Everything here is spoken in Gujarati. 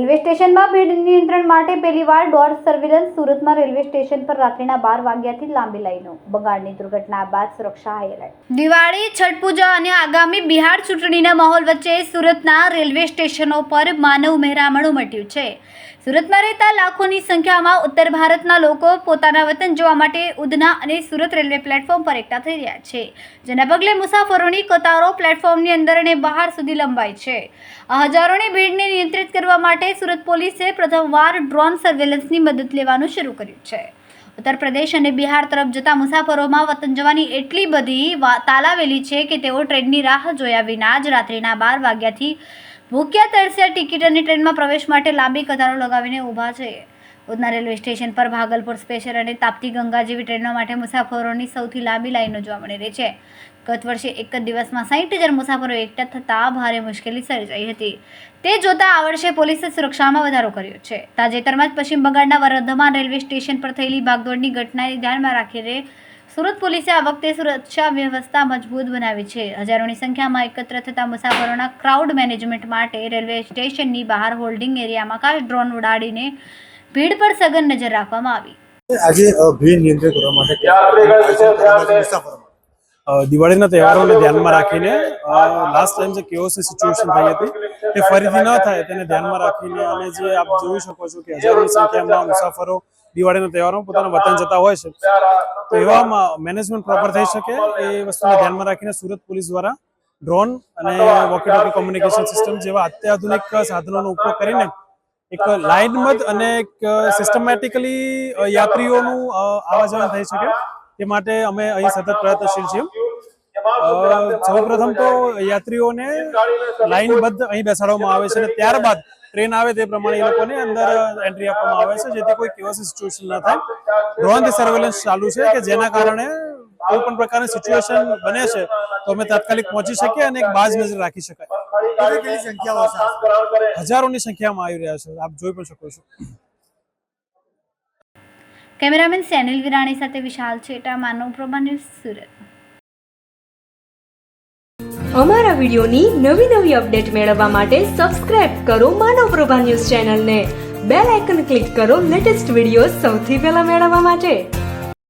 રેલવે સ્ટેશનમાં ભીડ નિયંત્રણ માટે પહેલીવાર ડોર સર્વેલન્સ સુરતમાં રેલવે સ્ટેશન પર રાત્રિના બાર વાગ્યાથી લાંબી લાઈનો. બગાડની દુર્ઘટના બાદ સુરક્ષા હાઈ એલર્ટ દિવાળી, છઠ પૂજા અને આગામી બિહાર ચૂંટણીના માહોલ વચ્ચે સુરતના રેલવે સ્ટેશનો પર માનવ મહેરામણ ઉમટ્યું છે. સુરતમાં રહેતા લાખોની સંખ્યામાં ઉત્તર ભારતના લોકો પોતાના વતન જોવા માટે ઉધના અને સુરત રેલવે પ્લેટફોર્મ પર એકઠા થઈ રહ્યા છે. જેના પગલે મુસાફરોની કતારો પ્લેટફોર્મની અંદર અને બહાર સુધી લંબાઈ છે. હજારોની ભીડને નિયંત્રિત કરવા માટે સુરત પોલીસે પ્રથમવાર ડ્રોન સર્વેલન્સની મદદ લેવાનું શરૂ કર્યું છે. ઉત્તર પ્રદેશ અને બિહાર તરફ જતા મુસાફરોમાં વતન જવાની એટલી બધી તાલાવેલી છે કે તેઓ ટ્રેનની રાહ જોયા વિના જ રાત્રિના બાર વાગ્યાથી ભૂખ્યા તરસ્યા ટિકિટ અને ટ્રેનમાં પ્રવેશ માટે લાંબી કતારો લગાવીને ઊભા છે. ઉધના રેલવે સ્ટેશન પર ભાગલપુર સ્પેશિયલ અને તાપ્તી ગંગા જેવી ટ્રેનો માટે મુસાફરોની સૌથી લાંબી લાઈનો જોવા મળી રહી છે. ગત વર્ષે એક જ દિવસમાં સાહીઠ હજાર મુસાફરો એકઠા થતાં ભારે મુશ્કેલી સર્જાઈ હતી. તે જોતા આ વર્ષે પોલીસે સુરક્ષામાં વધારો કર્યો છે. તાજેતરમાં જ પશ્ચિમ બંગાળના વર્ધમાન રેલવે સ્ટેશન પર થયેલી ભાગદોડની ઘટનાને ધ્યાનમાં રાખીને સુરત પોલીસે આ વખતે સુરક્ષા વ્યવસ્થા મજબૂત બનાવી છે. હજારોની સંખ્યામાં એકત્ર થતા મુસાફરોના ક્રાઉડ મેનેજમેન્ટ માટે રેલવે સ્ટેશનની બહાર હોલ્ડિંગ એરિયામાં ખાસ ડ્રોન ઉડાડીને ભીડ પર સઘન નજર રાખવામાં આવી. આજે ભીડ નિયંત્રિત કરવા માટે દિવાળીના તહેવારોને ધ્યાનમાં રાખીને લાસ્ટ ટાઈમ જે કેઓસની સિચ્યુએશન થઈ હતી તે ફરીથી ન થાય તેને ધ્યાનમાં રાખીને અને જે આપ જોઈ શકો છો કે હજારોની સંખ્યામાં મુસાફરો દિવાળીના તહેવારોમાં પોતાના વતન જતા હોય છે. તો એવામાં મેનેજમેન્ટ પ્રોપર થઈ શકે એ વસ્તુને ધ્યાનમાં રાખીને સુરત પોલીસ દ્વારા ડ્રોન અને વોકી ટોકી કોમ્યુનિકેશન સિસ્ટમ જેવા અત્યાધુનિક સાધનોનો ઉપયોગ કરીને એક લાઇનબદ્ધ અને એક સિસ્ટમેટિકલી યાત્રીઓનું જવાનું થઈ શકે. તે માટે અમે અહીં સતત પ્રયત્નશીલ છીએ. સૌ પ્રથમ તો યાત્રીઓને લાઇનબદ્ધ અહીં બેસાડવામાં આવે છે અને ત્યારબાદ ટ્રેન આવે તે પ્રમાણે એ લોકોને અંદર એન્ટ્રી આપવામાં આવે છે, જેથી કોઈ કેવા સિચ્યુએશન ન થાય. ડ્રોન સર્વેલન્સ ચાલુ છે કે જેના કારણે કોઈ પણ પ્રકારની સિચ્યુએશન બને છે, તો અમે તાત્કાલિક પહોંચી શકીએ અને એક બાજ નજર રાખી શકાય. કેટલી સંખ્યાઓ હશે હજારોની સંખ્યામાં આવી રહ્યા છે. આપ જોઈ પણ શકો છો. કેમેરામેન સેનિલ વિરાણી સાથે વિશાલ છેટા માનવ પ્રભા ન્યૂઝ સુરત. અમારા વિડીયોની નવી નવી અપડેટ મેળવવા માટે સબસ્ક્રાઇબ કરો માનવ પ્રભા ન્યૂઝ ચેનલને. બેલ આઇકન ક્લિક કરો લેટેસ્ટ વીડિયો સૌથી પહેલા મેળવવા માટે.